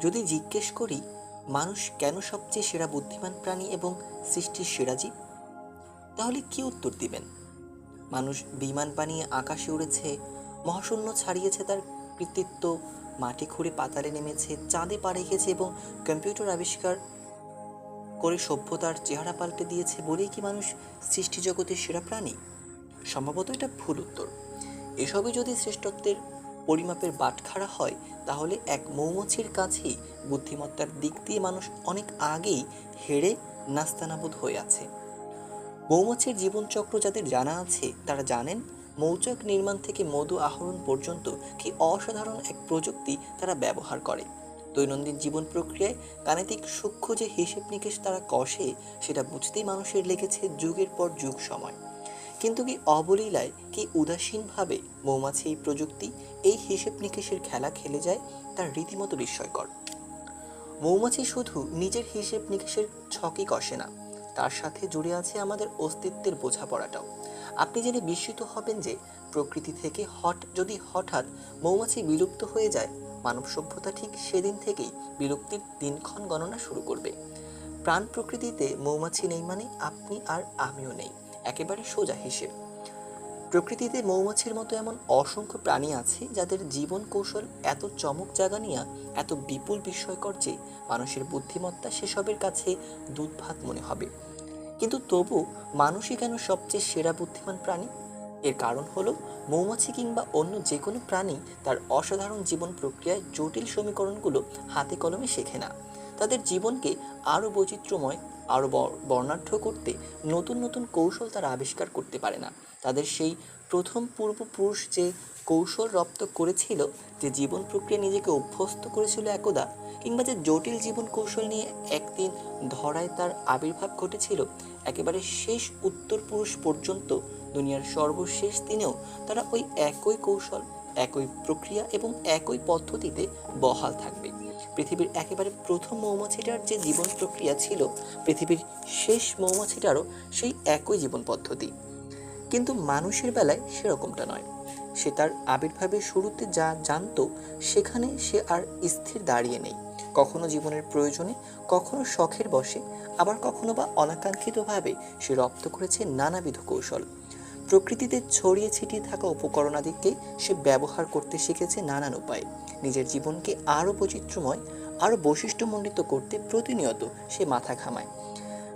যদি জিজ্ঞেস করি, মানুষ কেন সবচেয়ে সেরা বুদ্ধিমান প্রাণী এবং সৃষ্টির সেরা জীব? তাহলে কি উত্তর দিবেন? মানুষ বিমান বানিয়ে আকাশে উড়েছে, মহাশূন্য ছাড়িয়েছে তার কৃতিত্ব, মাটি খুঁড়ে পাতালে নেমেছে, চাঁদে পা রেখেছে এবং কম্পিউটার আবিষ্কার করে সভ্যতার চেহারা পাল্টে দিয়েছে বলেই কি মানুষ সৃষ্টি জগতের সেরা প্রাণী? সম্ভবত এটা ভুল উত্তর। এসবই যদি শ্রেষ্ঠত্বের পরিমাপের বাটখারা হয়, তাহলে এক মৌমাছির কাছেই বুদ্ধিমত্তার দিক দিয়ে মানুষ অনেক আগেই হেরে নাস্তানাবুদ হয়ে আছে। মৌমাছির জীবনচক্র যাদের জানা আছে, তারা জানেন মৌচাক নির্মাণ থেকে মধু আহরণ পর্যন্ত কি অসাধারণ এক প্রযুক্তি তারা ব্যবহার করে। দৈনন্দিন জীবন প্রক্রিয়ায় গাণিতিক সূক্ষ্ম যে হিসেব নিকেশ তারা কষে, সেটা বুঝতেই মানুষের লেগেছে যুগের পর যুগ সময়। কিন্তু কি অবলীলায়, কি উদাসীনভাবে মৌমাছি এই প্রযুক্তি এই হিসেব নিকেশের খেলা খেলে যায় তার রীতিমতো বিস্ময়কর। মৌমাছি শুধু নিজের হিসেব নিকেশের ছকই কষে না, তার সাথে জুড়ে আছে আমাদের অস্তিত্বের বোঝাপড়াটাও। আপনি জেনে বিস্মিত হবেন যে প্রকৃতি থেকে হট, যদি হঠাৎ মৌমাছি বিলুপ্ত হয়ে যায়, মানব সভ্যতা ঠিক সেদিন থেকেই বিলুপ্তির দিনক্ষণ গণনা শুরু করবে। প্রাণ প্রকৃতিতে মৌমাছি নেই মানে আপনি আর আমিও নেই। একেবারে সোজা হিসেব। প্রকৃতিতে মৌমাছির মতো এমন অসংখ্য প্রাণী আছে, যাদের জীবন কৌশল এত চমক জাগানিয়া, এত বিপুল বিস্ময়কর যে মানুষের বুদ্ধিমত্তা সেসবের কাছে দুধ ভাত মনে হবে। কিন্তু তবু মানুষই কেন সবচেয়ে সেরা বুদ্ধিমান প্রাণী? এর কারণ হলো, মৌমাছি কিংবা অন্য যে কোনো প্রাণী তার অসাধারণ জীবন প্রক্রিয়ায় জটিল সমীকরণগুলো হাতে কলমে শেখে না। তাদের জীবনকে আরও বৈচিত্র্যময় আরও বর্ণাঢ্য করতে নতুন নতুন কৌশল তারা আবিষ্কার করতে পারে না। তাদের সেই প্রথম পূর্বপুরুষ যে কৌশল রপ্ত করেছিল, যে জীবন প্রক্রিয়া নিজেকে অভ্যস্ত করেছিল একদা, কিংবা যে জটিল জীবন কৌশল নিয়ে একদিন ধরায় তার আবির্ভাব ঘটেছিল, একেবারে শেষ উত্তর পুরুষ পর্যন্ত দুনিয়ার সর্বশেষ দিনেও তারা ওই একই কৌশল, একই প্রক্রিয়া এবং একই পদ্ধতিতে বহাল থাকবে। পৃথিবীর একেবারে প্রথম মৌমাছিটার যে জীবন প্রক্রিয়া ছিল, পৃথিবীর শেষ মৌমাছিটারও সেই একই জীবন পদ্ধতি। কিন্তু মানুষের বেলায় সেরকমটা নয়। সে তার আবির্ভাবের শুরুতে যা জানতো, সেখানে সে আর স্থির দাঁড়িয়ে নেই। কখনো জীবনের প্রয়োজনে, কখনো শখের বসে আবার কখনো বা অনাকাঙ্ক্ষিতভাবে সে রপ্ত করেছে নানাবিধ কৌশল। প্রকৃতিতে ছড়িয়ে ছিটিয়ে থাকা উপকরণাদিকে সে ব্যবহার করতে শিখেছে নানান উপায়ে। নিজের জীবনকে আরও বৈচিত্র্যময়, আরও বৈশিষ্ট্যমণ্ডিত করতে প্রতিনিয়ত সে মাথা ঘামায়।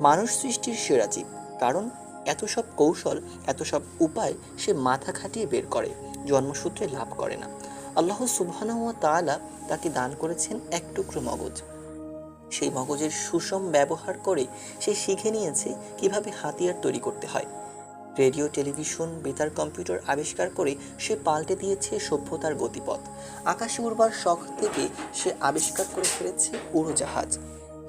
মানুষ সৃষ্টির সেরা জীব, কারণ এত সব কৌশল, এত সব উপায় সে মাথা খাটিয়ে বের করে, জন্মসূত্রে লাভ করে না। আল্লাহ সুবহানাহু ওয়া তাআলা তাকে দান করেছেন এক টুকরো মগজ। সেই মগজের সুষম ব্যবহার করে সে শিখে নিয়েছে কীভাবে হাতিয়ার তৈরি করতে হয়। রেডিও, টেলিভিশন, বেতার কম্পিউটার আবিষ্কার করে সে পাল্টে দিয়েছে সভ্যতার গতিপথ। আকাশে উড়বার শখ থেকে সে আবিষ্কার করে ফেলেছে উড়োজাহাজ।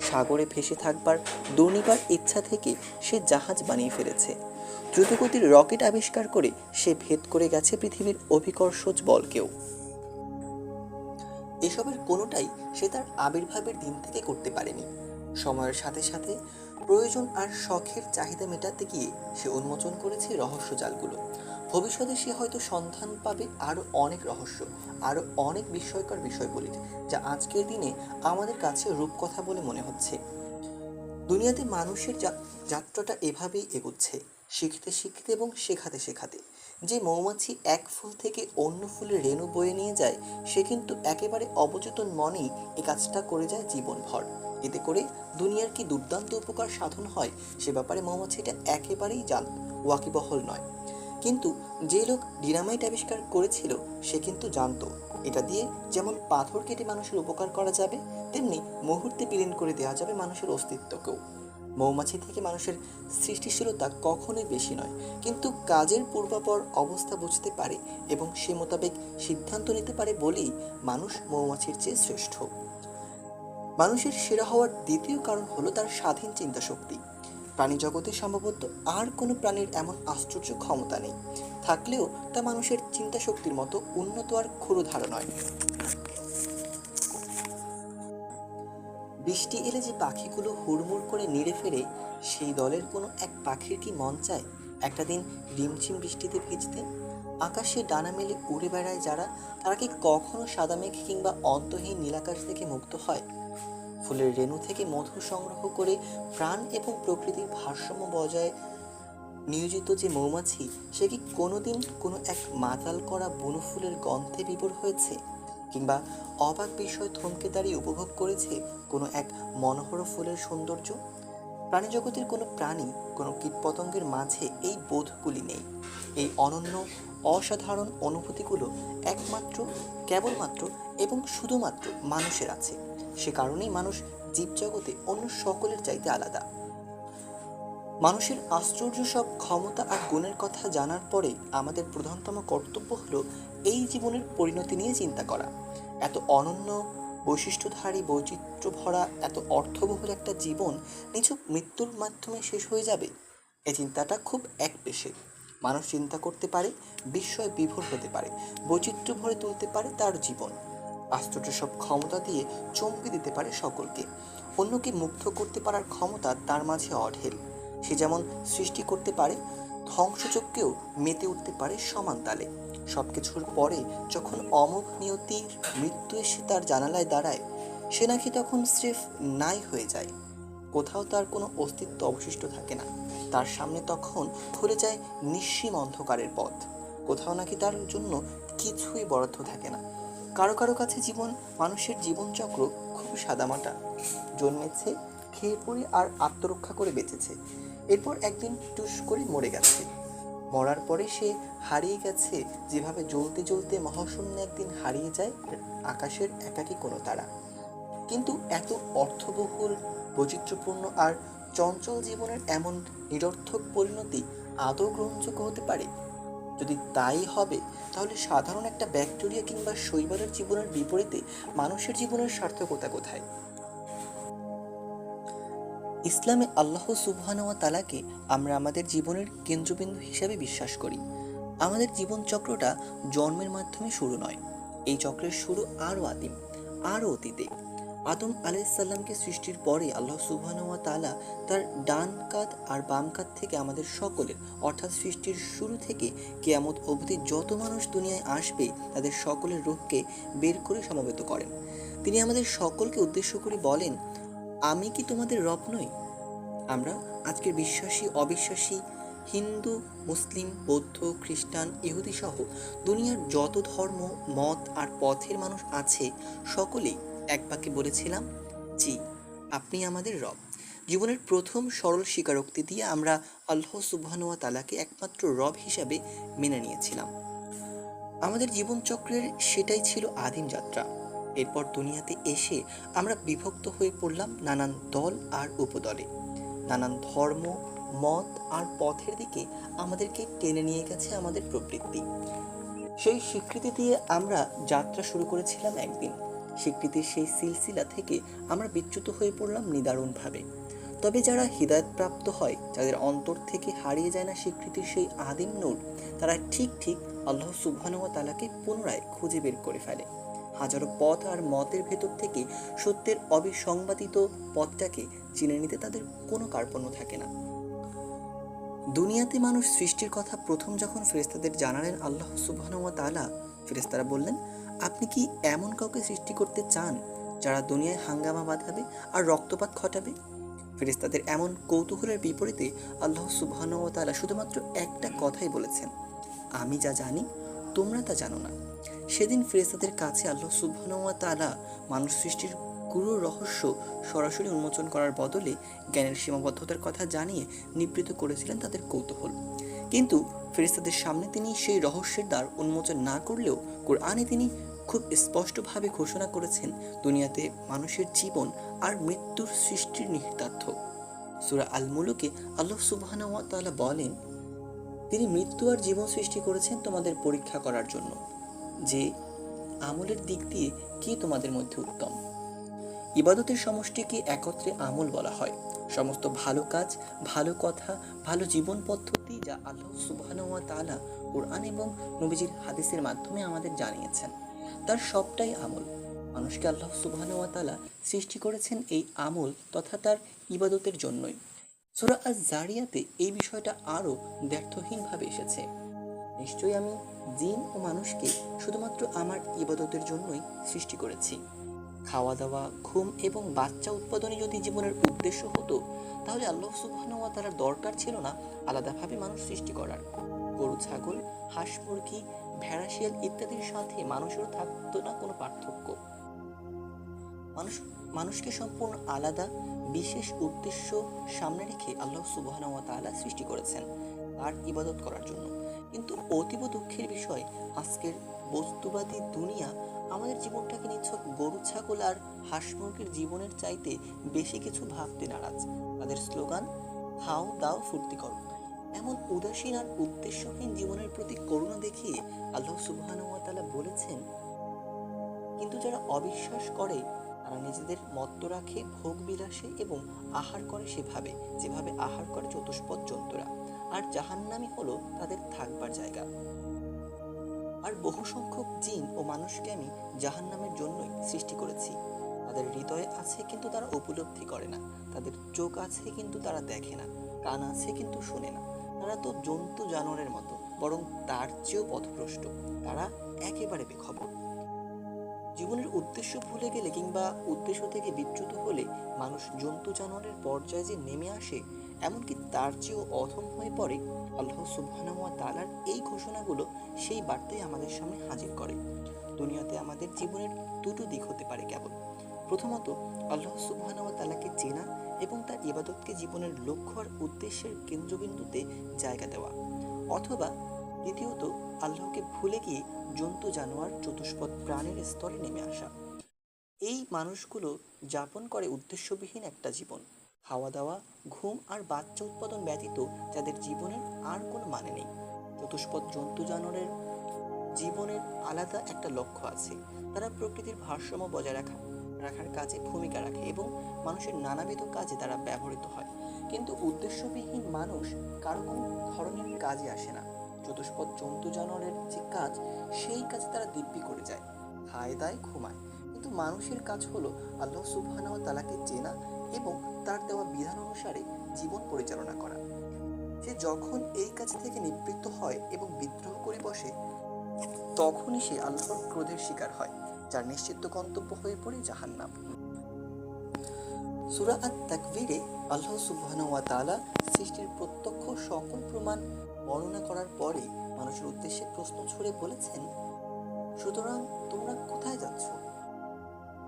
সাগরে ভেসে থাকবার দুর্নিবার ইচ্ছা থেকে সে জাহাজ বানিয়ে ফেলেছে। দ্রুতগতির রকেট আবিষ্কার করে সে ভেদ করে গেছে পৃথিবীর অভিকর্ষজ বলকেও। এসবের কোনোটাই সে তার আবির্ভাবের দিন থেকে করতে পারেনি। সময়ের সাথে সাথে প্রয়োজন আর শখের চাহিদা মেটাতে গিয়ে সে উন্মোচন করেছে রহস্য জালগুলো। ভবিষ্যতে সে হয়তো সন্ধান পাবে আরও অনেক রহস্য আরও অনেক বিস্ময়কর বিষয়গুলির যা আজকের দিনে আমাদের কাছে রূপকথা বলে মনে হচ্ছে। দুনিয়াতে মানুষের যাত্রাটা এভাবেই এগুচ্ছে, শিখতে শিখতে এবং শেখাতে শেখাতে। যে মৌমাছি এক ফুল থেকে অন্য ফুলের রেণু বয়ে নিয়ে যায়, সে কিন্তু একেবারে অবচেতন মনেই এই কাজটা করে যায় জীবনভর। এতে করে দুনিয়ার কি দুর্দান্ত উপকার সাধন হয় সে ব্যাপারে মৌমাছিটা একেবারেই জান, ওয়াকিবহল নয়। কিন্তু যে লোক ডিনামাইট আবিষ্কার করেছিল, সে কিন্তু জানতো। এটা দিয়ে যেমন পাথর কেটে মানুষের উপকার করা যাবে, তেমনি মুহূর্তে বিলীন করে দেওয়া যাবে মানুষের অস্তিত্বকেও। মৌমাছি থেকে মানুষের সৃষ্টিশীলতা কখনোই বেশি নয়, কিন্তু কাজের পূর্বাপর অবস্থা বুঝতে পারে এবং সে মোতাবেক সিদ্ধান্ত নিতে পারে বলেই মানুষ মৌমাছির চেয়ে শ্রেষ্ঠ। মানুষের সেরা হওয়ার দ্বিতীয় কারণ হলো তার স্বাধীন চিন্তা শক্তি প্রাণী জগতে সম্ভবত আর কোনো প্রাণীর এমন আশ্চর্য ক্ষমতা নেই। থাকলেও তা মানুষের চিন্তা শক্তির মতো উন্নত আর ক্ষুরধার নয়। বৃষ্টি এলে যে পাখিগুলো হুড়মুড় করে নেড়ে ফেরে, সেই দলের কোনো এক পাখির কি মন চায়? একটা দিন রিমঝিম বৃষ্টিতে ভিজতে, আকাশে ডানা মেলে উড়ে বেড়ায় যারা, তারা কি কখনো সাদা মেঘ কিংবা অন্তহীন নীলাকাশ থেকে মুক্ত হয়? ফুলের রেণু থেকে মধু সংগ্রহ করে প্রাণ এবং প্রকৃতির ভারসাম্য বজায় নিয়োজিত যে মৌমাছি, সে কি কোনোদিন কোনো এক মাতাল করা বনু ফুলের গন্ধে বিভোর হয়েছে? কিংবা অবাক বিষয় থমকে দাঁড়িয়ে উপভোগ করেছে কোনো এক মনোহর ফুলের সৌন্দর্য? প্রাণী জগতের কোনো প্রাণী, কোনো কীটপতঙ্গের মাঝে এই বোধগুলি নেই। এই অনন্য, অসাধারণ অনুভূতিগুলো একমাত্র, কেবলমাত্র এবং শুধুমাত্র মানুষের আছে। সে কারণেই মানুষ জীবজগতে অন্য সকলের চাইতে আলাদা। মানুষের আশ্চর্য সব ক্ষমতা আর গুণের কথা জানার পরে আমাদের প্রধানতম কর্তব্য হলো এই জীবনের পরিণতি নিয়ে চিন্তা করা। এত অনন্য, বৈশিষ্ট্যধারী বৈচিত্র্য ভরা এত অর্থবহুল একটা জীবন নিছক মৃত্যুর মাধ্যমে শেষ হয়ে যাবে, এ চিন্তাটা খুব এক পেশে। মানুষ চিন্তা করতে পারে, বিস্ময় বিভোর হতে পারে, বৈচিত্র্য ভরে তুলতে পারে তার জীবন। আশ্চর্য সব ক্ষমতা দিয়ে চমকে দিতে পারে সকলকে। অন্যকে মুগ্ধ করতে পারার ক্ষমতা তার মাঝে অঢেল। সে যেমন সৃষ্টি করতে পারে, ধ্বংসযজ্ঞেও মেতে উঠতে পারে সমান তালে। সব কিছুর পরে যখন অমোঘ নিয়তির মৃত্যু এসে তার জানালায় দাঁড়ায়, সে নাকি তখন স্রেফ নাই হয়ে যায়। কোথাও তার কোনো অস্তিত্ব অবশিষ্ট থাকে না। তার সামনে তখন খুলে যায় নিঃসীম অন্ধকারের পথ। কোথাও নাকি তার জন্য কিছুই বরাদ্দ থাকে না। কারও কারও কাছে জীবন, মানুষের জীবনচক্র খুব সাদামাটা। জন্মেছে, খেয়ে পড়ে আর আত্মরক্ষা করে বেঁচেছে। এরপর একদিন টুস করে মরে গেছে। মরার পরে সে হারিয়ে গেছে। যেভাবে জ্বলতে জ্বলতে মহাশূন্য একদিন হারিয়ে যায়, আকাশের একাকী কোনো তারা। কিন্তু এত অর্থবহুল, বৈচিত্র্যপূর্ণ আর চঞ্চল জীবনের এমন নিরর্থক পরিণতি আদৌ গ্রহণযোগ্য হতে পারে? যদি তাই হবে, তাহলে সাধারণ একটা ব্যাকটেরিয়া কিংবা শৈবালের জীবনের বিপরীতে মানুষের জীবনের সার্থকতা কোথায়? ইসলামে আল্লাহ সুবহানুয়া তালাকে আমরা আমাদের জীবনের কেন্দ্রবিন্দু হিসাবে বিশ্বাস করি। আমাদের জীবন চক্রটা জন্মের মাধ্যমে শুরু নয়, এই চক্রের শুরু আরও আদিম, আরও অতীতে। আদম আলাইসাল্লামকে সৃষ্টির পরে আল্লাহ সুবহানুয়া তালা তার ডান কাত আর বাম কাত থেকে আমাদের সকলের, অর্থাৎ সৃষ্টির শুরু থেকে কেয়ামত অবধি যত মানুষ দুনিয়ায় আসবে, তাদের সকলের রোগকে বের করে সমবেত করেন। তিনি আমাদের সকলকে উদ্দেশ্য করে বলেন, আমি কি তোমাদের রব নই? আমরা আজকের বিশ্বাসী, অবিশ্বাসী, হিন্দু, মুসলিম, বৌদ্ধ, খ্রিস্টান ইহুদি সহ দুনিয়ার যত ধর্ম, মত আর পথের মানুষ আছে, সকলেই এক বাক্যে বলেছিলাম, জি, আপনি আমাদের রব। জীবনের প্রথম সরল স্বীকারোক্তি দিয়ে আমরা আল্লাহ সুবহানুয়া তালাকে একমাত্র রব হিসাবে মেনে নিয়েছিলাম। আমাদের জীবনচক্রের সেটাই ছিল আদিম যাত্রা। এরপর দুনিয়াতে এসে আমরা বিভক্ত হয়ে পড়লাম নানান দল আর উপদলে। নানান ধর্ম, মত আর পথের দিকে আমাদেরকে টেনে নিয়ে গেছে আমাদের প্রবৃত্তি। সেই স্বীকৃতি দিয়ে আমরা যাত্রা শুরু করেছিলাম একদিন। স্বীকৃতির সেই সিলসিলা থেকে আমরা বিচ্যুত হয়ে পড়লাম নিদারুণভাবে। তবে যারা হৃদায়তপ্রাপ্ত হয়, যাদের অন্তর থেকে হারিয়ে যায় না স্বীকৃতির সেই আদিম নূর, তারা ঠিক ঠিক আল্লাহ সুবহানুয়া তালাকে পুনরায় খুঁজে বের করে ফেলে। হাজারো পথ আর মতের ভেতর থেকে সত্যের অবিসংবাদিত পথটাকে চিনে নিতে তাদের কোনো কার্পণ্য থাকে না। দুনিয়াতে মানুষ সৃষ্টির কথা প্রথম যখন ফেরেস্তাদের জানালেন আল্লাহ সুবহানুয়া তালা ফেরেস্তারা বললেন আপনি কি এমন কাউকে সৃষ্টি করতে চান যারা দুনিয়ায় হাঙ্গামা বাঁধাবে আর রক্তপাত ঘটাবে? ফেরেস্তাদের এমন কৌতূহলের বিপরীতে আল্লাহ সুবহানুয়া তালা শুধুমাত্র একটা কথাই বলেছেন, আমি যা জানি, তোমরা তা জানো না। সেদিন ফেরেস্তাদের কাছে আল্লাহ সুবহানুয়া তালা মানুষ সৃষ্টির গুরুর রহস্য সরাসরি উন্মোচন করার বদলে জ্ঞানের সীমাবদ্ধতার কথা জানিয়ে নিবৃত করেছিলেন তাদের কৌতূহল। কিন্তু ফেরেস্তাদের সামনে তিনি সেই রহস্যের দ্বার উন্মোচন না করলেও কোরআনে তিনি খুব স্পষ্টভাবে ঘোষণা করেছেন দুনিয়াতে মানুষের জীবন আর মৃত্যুর সৃষ্টির নিহিতার্থ। সুরা আল মুলুকে আল্লাহ সুবহানাহু তাআলা বলেন, তিনি মৃত্যু আর জীবন সৃষ্টি করেছেন তোমাদের পরীক্ষা করার জন্য, যে আমলের দিক দিয়ে কে তোমাদের মধ্যে উত্তম। ইবাদতের সমষ্টিকে একত্রে আমল বলা হয়। সমস্ত ভালো কাজ, ভালো কথা, ভালো জীবন পদ্ধতি যা আল্লাহ সুবহানাহু তালা কোরআন এবং নবীজির হাদিসের মাধ্যমে আমাদের জানিয়েছেন। তার সবটাই আমল। মানুষকে আল্লাহ সুবাহানুয়াতালা সৃষ্টি করেছেন এই আমল তথা তার ইবাদতের জন্যই। সুরা আজ জারিয়াতে এই বিষয়টা আরও ব্যর্থহীনভাবে এসেছে। নিশ্চয়ই আমি জিন ও মানুষকে শুধুমাত্র আমার ইবাদতের জন্যই সৃষ্টি করেছি। খাওয়া দাওয়া ঘুম এবং বাচ্চা উৎপাদনই যদি জীবনের উদ্দেশ্য হতো, তাহলে আল্লাহ সুবহানাহু ওয়া তাআলার দরকার ছিল না আলাদাভাবে মানুষ সৃষ্টি করার। গরু, ছাগল, হাঁস, মুরগি, ভেড়া, শিয়াল ইত্যাদির সাথে মানুষেরও থাকতো না কোনো পার্থক্য। মানুষ, মানুষকে সম্পূর্ণ আলাদা, বিশেষ উদ্দেশ্য সামনে রেখে আল্লাহ সুবহানাহু ওয়া তাআলা সৃষ্টি করেছেন তার ইবাদত করার জন্য। কিন্তু অতীব দুঃখের বিষয়, আজকের বস্তুবাদী দুনিয়া আমাদের জীবনটাকে নিছক গরু, ছাগল আর হাঁস মুরগির জীবনের চাইতে বেশি কিছু ভাবতে নারাজ। তাদের স্লোগান খাও দাও ফুর্তি করো। এমন উদাসীন আর উদ্দেশ্যহীন জীবনের প্রতি করুণা দেখিয়ে আল্লাহ সুবহানাহু ওয়া বলেছেন, কিন্তু যারা অবিশ্বাস করে, তারা নিজেদের মত্ত রাখে, ভোগ বিলাসে এবং আহার করে সেভাবে, যেভাবে আহার করে চতুষ্পদ জন্তুরা। আর জাহান্নামি হলো তাদের থাকবার জায়গা। আর বহু সংখ্যক জিন ও মানুষকে আমি জাহান্নামের জন্যই সৃষ্টি করেছি। তাদের হৃদয়ে আছে কিন্তু তারা উপলব্ধি করে না। তাদের চোখ আছে কিন্তু তারা দেখে না। কান আছে কিন্তু শোনে না। তারা তো জন্তু জানোয়ারের মতো, বরং তার চেয়েও পথভ্রষ্ট। তারা একেবারে বেখবর। জীবনের উদ্দেশ্য ভুলে গেলে কিংবা উদ্দেশ্য থেকে বিচ্যুত হলে মানুষ জন্তু জানোয়ারের পর্যায়ে যে নেমে আসে এমনকি তার চেয়েও অধম হয়ে পড়ে আল্লাহ সুবহানাহু তালার এই ঘোষণাগুলো সেই বার্তাই আমাদের সামনে হাজির করে। দুনিয়াতে আমাদের জীবনের দুটো দিক হতে পারে কেবল। প্রথমত, আল্লাহ সুবহানাহু ওয়া তাআলাকে চেনা এবং তার ইবাদতকে জীবনের লক্ষ্য আর উদ্দেশ্যের কেন্দ্রবিন্দুতে জায়গা দেওয়া। অথবা, দ্বিতীয়ত, আল্লাহকে ভুলে গিয়ে জন্তু, জানোয়ার, চতুষ্পদ প্রাণের স্তরে নেমে আসা। এই মানুষগুলো যাপন করে উদ্দেশ্যবিহীন একটা জীবন। খাওয়া দাওয়া ঘুম আর বাচ্চা উৎপাদন ব্যতীত যাদের জীবনের আর কোনো মানে নেই। চতুষ্পদ জন্তু জানোয়ারের জীবনের আলাদা একটা লক্ষ্য আছে। তারা প্রকৃতির ভারসাম্য বজায় রাখা, রাখার কাজে ভূমিকা রাখে এবং মানুষের নানাবিধ কাজে তারা ব্যবহৃত হয়। কিন্তু উদ্দেশ্যবিহীন মানুষ কারও কোনো ধরনের কাজে আসে না। চতুষ্পদ জন্তু জানোয়ারের যে কাজ, সেই কাজে তারা দিব্যি করে যায়, খায়, দায়, ঘুমায়। কিন্তু মানুষের কাজ হলো আল্লাহ সুবহানাহু তালাকে চেনা এবং তার দেওয়া বিধান অনুসারে জীবন পরিচালনা করা। সে যখন এই কাজ থেকে নিবৃত্ত হয় এবং বিদ্রোহ করে বসে, তখনই সে আল্লাহর ক্রোধের শিকার হয়, যার নিশ্চিত গন্তব্য হয়ে পড়ে জাহান্নাম। সুরা আত তাকবীরে আল্লাহ সুবহান ওয়া তাআলা সৃষ্টির প্রত্যক্ষ সকল প্রমাণ বর্ণনা করার পরে মানুষের উদ্দেশ্যে প্রশ্ন ছুড়ে বলেছেন, সুতরাং তোমরা কোথায় যাচ্ছ?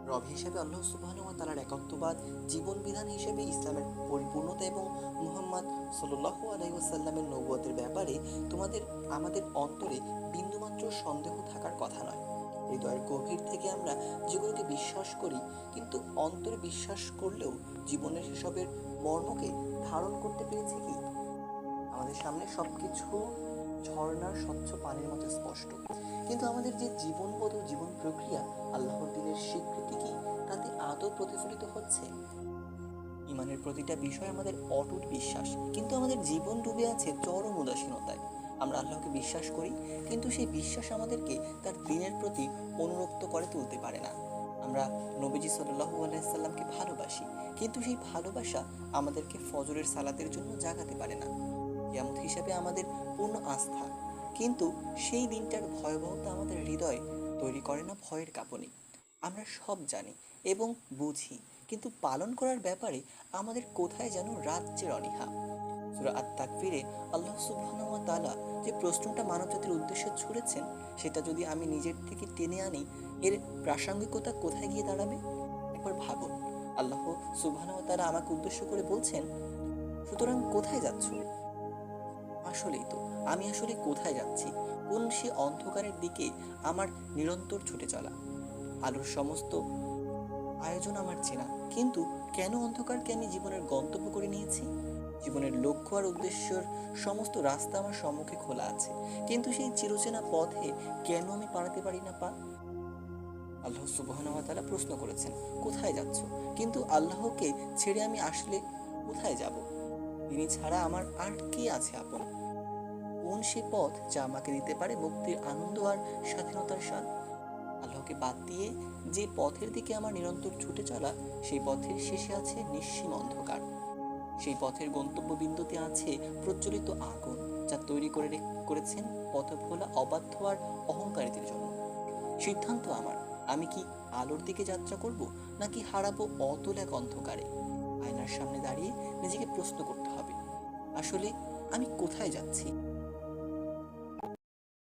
রব হিসেবে আল্লাহ ওয়া তাআলার একাত্মবাদ জীবন বিধান হিসেবে ইসলামের পরিপূর্ণতা এবং মুহাম্মদ সাল্লাল্লাহু আলাইহি ওয়াসাল্লামের নবুয়তের ব্যাপারে তোমাদের, আমাদের অন্তরে বিন্দুমাত্র সন্দেহ থাকার কথা নয়। হৃদয়ের গভীর থেকে আমরা যেগুলোকে বিশ্বাস করি, কিন্তু অন্তরে বিশ্বাস করলেও জীবনের সেসবের মর্মকে ধারণ করতে পেরেছি কি? আমাদের সামনে সবকিছু ঝর্ণার স্বচ্ছ পানির মতো স্পষ্ট। কিন্তু আমাদের যে জীবনবোধ ও জীবন প্রক্রিয়া, আল্লাহর দিনের স্বীকৃতি কি? তাতে আদৌ প্রতিফলিত হচ্ছে? ইমানের প্রতিটা বিষয় আমাদের অটুট বিশ্বাস, কিন্তু আমাদের জীবন ডুবে আছে চরম উদাসীনতায়। আমরা আল্লাহকে বিশ্বাস করি, কিন্তু সেই বিশ্বাস আমাদেরকে তার দিনের প্রতি অনুরক্ত করে তুলতে পারে না। আমরা নবীজি সাল্লাহু আলাইসাল্লামকে ভালোবাসি, কিন্তু সেই ভালোবাসা আমাদেরকে ফজরের সালাতের জন্য জাগাতে পারে না। কিয়ামত হিসাবে আমাদের পূর্ণ আস্থা। কিন্তু সেই দিনটার ভয়াবহতা আমাদের হৃদয় তৈরি করে না ভয়ের কাঁপনি। আমরা সব জানি এবং বুঝি, কিন্তু পালন করার ব্যাপারে আমাদের কোথায় যেন রাজ্যের অনীহা। সূরা আত তাকফিরে আল্লাহ ওয়া যে প্রশ্নটা মানবজাতির উদ্দেশ্যে ছুড়েছেন, সেটা যদি আমি নিজের থেকে টেনে আনি, এর প্রাসঙ্গিকতা কোথায় গিয়ে দাঁড়াবে? একবার ভাবুন, আল্লাহ ওয়া তাআলা আমাকে উদ্দেশ্য করে বলছেন, সুতরাং কোথায় যাচ্ছ? আসলেই তো, আমি আসলে কোথায় যাচ্ছি? কোন সে অন্ধকারের দিকে আমার নিরন্তর ছুটে চলা? আলোর সমস্ত আয়োজন আমার চেনা, কিন্তু কেন অন্ধকারকে আমি জীবনের গন্তব্য করে নিয়েছি? জীবনের লক্ষ্য আর উদ্দেশ্যের সমস্ত রাস্তা আমার সম্মুখে খোলা আছে, কিন্তু সেই চিরচেনা পথে কেন আমি পাড়াতে পারি না, পা? আল্লাহ তাআলা প্রশ্ন করেছেন, কোথায় যাচ্ছ? কিন্তু আল্লাহকে ছেড়ে আমি আসলে কোথায় যাব? তিনি ছাড়া আমার আর কে আছে আপন? কোন সে পথ যা আমাকে দিতে পারে মুক্তির আনন্দ আর স্বাধীনতার স্বাদ। আল্লাহকে বাদ দিয়ে যে পথের দিকে আমার নিরন্তর ছুটে চলা, সেই পথের শেষে আছে নিঃসীম অন্ধকার। সেই পথের গন্তব্য বিন্দুতে আছে প্রজ্বলিত আগুন, যা তৈরি করে করেছেন পথভোলা অবাধ্য আর অহংকারীদের জন্য। সিদ্ধান্ত আমার, আমি কি আলোর দিকে যাত্রা করব, নাকি হারাবো অতল এক অন্ধকারে? আয়নার সামনে দাঁড়িয়ে নিজেকে প্রশ্ন করতে হবে, আসলে আমি কোথায় যাচ্ছি?